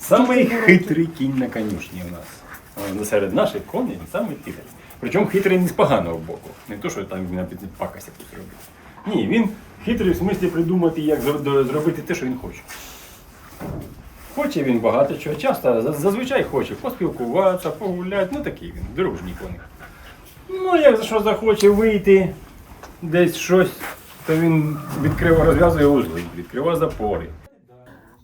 Самий хитрий кінь на конюшні у нас. Е, Серед наших коней самий хитрий. Причому хитрий не з поганого боку. Не то, що там він наприклад, пакость якусь робить. Ні, він хитрий в смислі придумати, як зробити те, що він хоче. Хоче він багато чого. Часто зазвичай хоче поспілкуватися, погуляти, ну такий він, дружній коник. Ну, як за що захоче вийти, десь щось, то він відкрив, розв'язує узли, відкриває запори.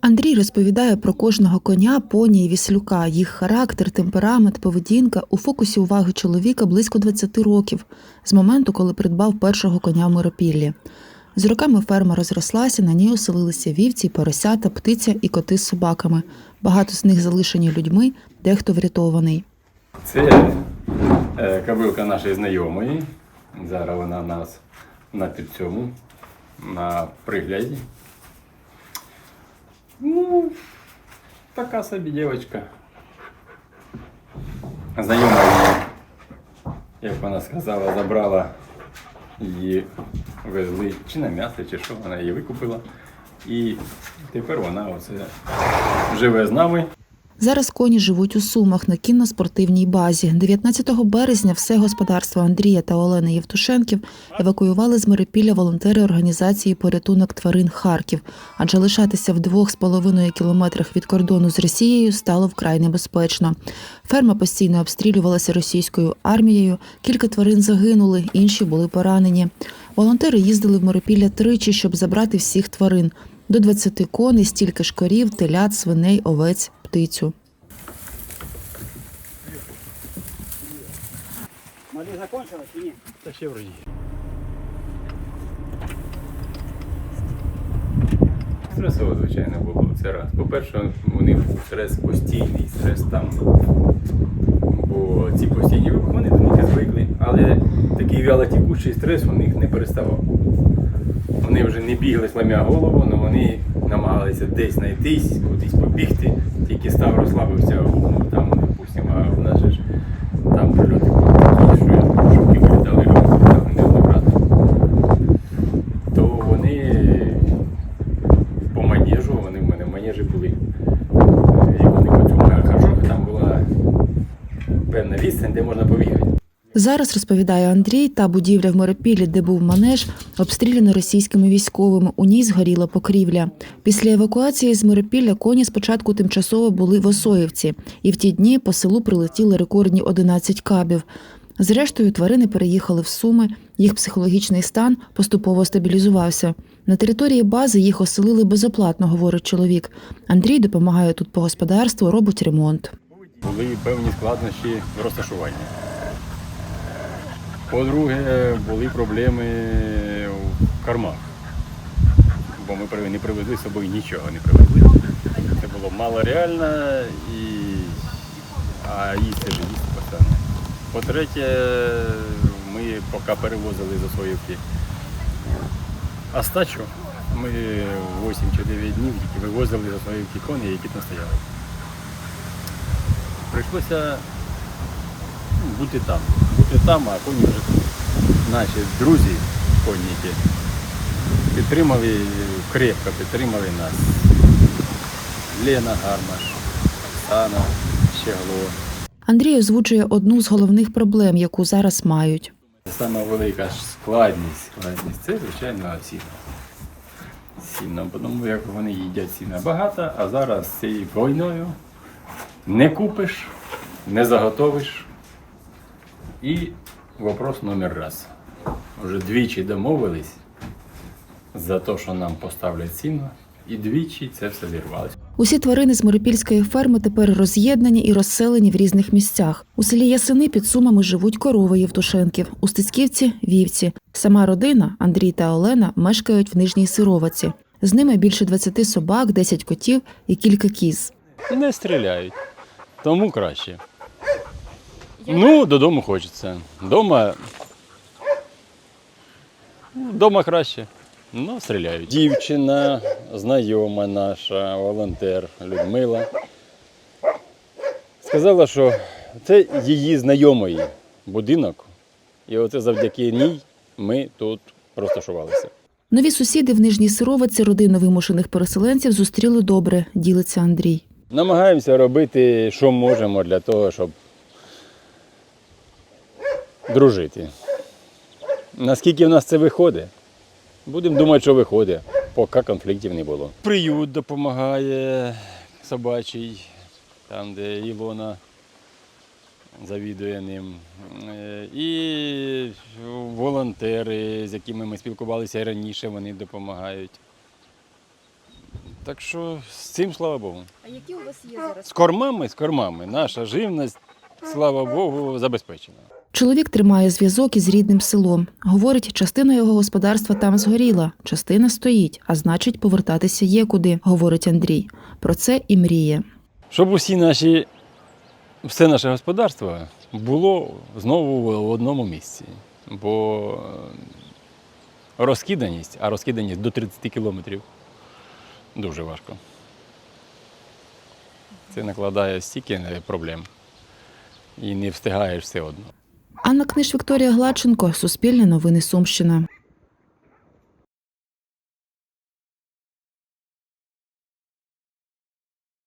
Андрій розповідає про кожного коня, поні і віслюка, їх характер, темперамент, поведінка у фокусі уваги чоловіка близько 20 років, з моменту, коли придбав першого коня в Миропіллі. З роками ферма розрослася, на ній оселилися вівці, поросята, птиця і коти з собаками. Багато з них залишені людьми, дехто врятований. Це е, кобилка нашої знайомої. Зараз вона у нас на цьому, на пригляді. Ну, така собі дівчинка. Знайома її, як вона сказала, забрала її, везли чи на м'ясо, чи що, вона її викупила. І тепер вона оце живе з нами. Зараз коні живуть у Сумах на кінно-спортивній базі. 19 березня все господарство Андрія та Олени Євтушенків евакуювали з Миропілля волонтери організації Порятунок тварин Харків, адже лишатися в двох з половиною кілометрах від кордону з Росією стало вкрай небезпечно. Ферма постійно обстрілювалася російською армією. Кілька тварин загинули, інші були поранені. Волонтери їздили в Миропілля тричі, щоб забрати всіх тварин. До 20 коней, стільки ж корів, телят, свиней, овець, птицю. Малі закончилась чи ні? Та ще вроді. Стресово, звичайно, було це раз. По-перше, у них стрес постійний, стрес там. Бо ці постійні вибухи, вони до них звикли. Але такий вялотікучий стрес у них не переставав. Вони вже не бігли сломя голову, але вони намагалися десь знайтись, кудись побігти. Тільки став розслабився, ну, там, допустимо, а в нас же ж там прильоти були такі, що шубки вилітали там неоднократно. То вони по манежу, вони в мене в манежі були. І вони по цьому хорошо, там була певна відстань, де можна побігати. Зараз розповідає Андрій, та будівля в Миропіллі, де був манеж, обстріляна російськими військовими. У ній згоріла покрівля. Після евакуації з Миропілля коні спочатку тимчасово були в Осоївці, і в ті дні по селу прилетіли рекордні 11 кабів. Зрештою, тварини переїхали в Суми. Їх психологічний стан поступово стабілізувався. На території бази їх оселили безоплатно, говорить чоловік. Андрій допомагає тут по господарству, робить ремонт. були певні складнощі в розташуванні. По-друге, були проблеми в кормах. Бо ми не привезли з собою нічого не привезли. Це було мало реально, і... а їсти ж їсти постійно. По-третє, ми поки перевозили за Соївки остачу, ми 8 чи 9 днів вивозили за Соївки коні, які там стояли. Прийшлося бути там. Бути там, а коні вже тут. Наші друзі, конники, підтримали, крепко підтримали нас. Лена Гармаш, Оксана, Щегло. Андрій озвучує одну з головних проблем, яку зараз мають. Сама велика складність, складність це, звичайно, сіно. Сіно, тому як вони їдять сіна багато, а зараз цією війною не купиш, не заготовиш. І вопрос номер раз. Вже двічі домовились за те, що нам поставлять сіно, і двічі це все зірвалося. Усі тварини з Миропільської ферми тепер роз'єднані і розселені в різних місцях. У селі Ясини під Сумами живуть корови Євтушенків, у Стецьківці – вівці. Сама родина, Андрій та Олена, мешкають в Нижній Сироваці. З ними більше 20 собак, 10 котів і кілька кіз. Не стріляють, тому краще. Ну, додому хочеться. Дома. Дома краще. Ну, стріляють. Дівчина, знайома наша, волонтер Людмила. Сказала, що це її знайомий будинок. І оце завдяки ній ми тут розташувалися. Нові сусіди в Нижній Сироваці родину вимушених переселенців зустріли добре, ділиться Андрій. Намагаємося робити, що можемо для того, щоб дружити. Наскільки в нас це виходить? Будемо думати, що виходить, поки конфліктів не було. Приют допомагає собачий, там, де Ілона завідує ним. Е, І волонтери, з якими ми спілкувалися і раніше, вони допомагають. Так що з цим слава Богу. А які у вас є зараз? З кормами, з кормами. Наша живність, слава Богу, забезпечена. Чоловік тримає зв'язок із рідним селом. Говорить, частина його господарства там згоріла, частина стоїть, а значить, повертатися є куди, говорить Андрій. Про це і мріє. Щоб усі наші, все наше господарство було знову в одному місці. Бо е, розкиданість, а розкиданість до 30 кілометрів дуже важко. Це накладає стільки проблем і не встигаєш все одно. Анна Книж, Вікторія Гладченко, Суспільне новини Сумщина.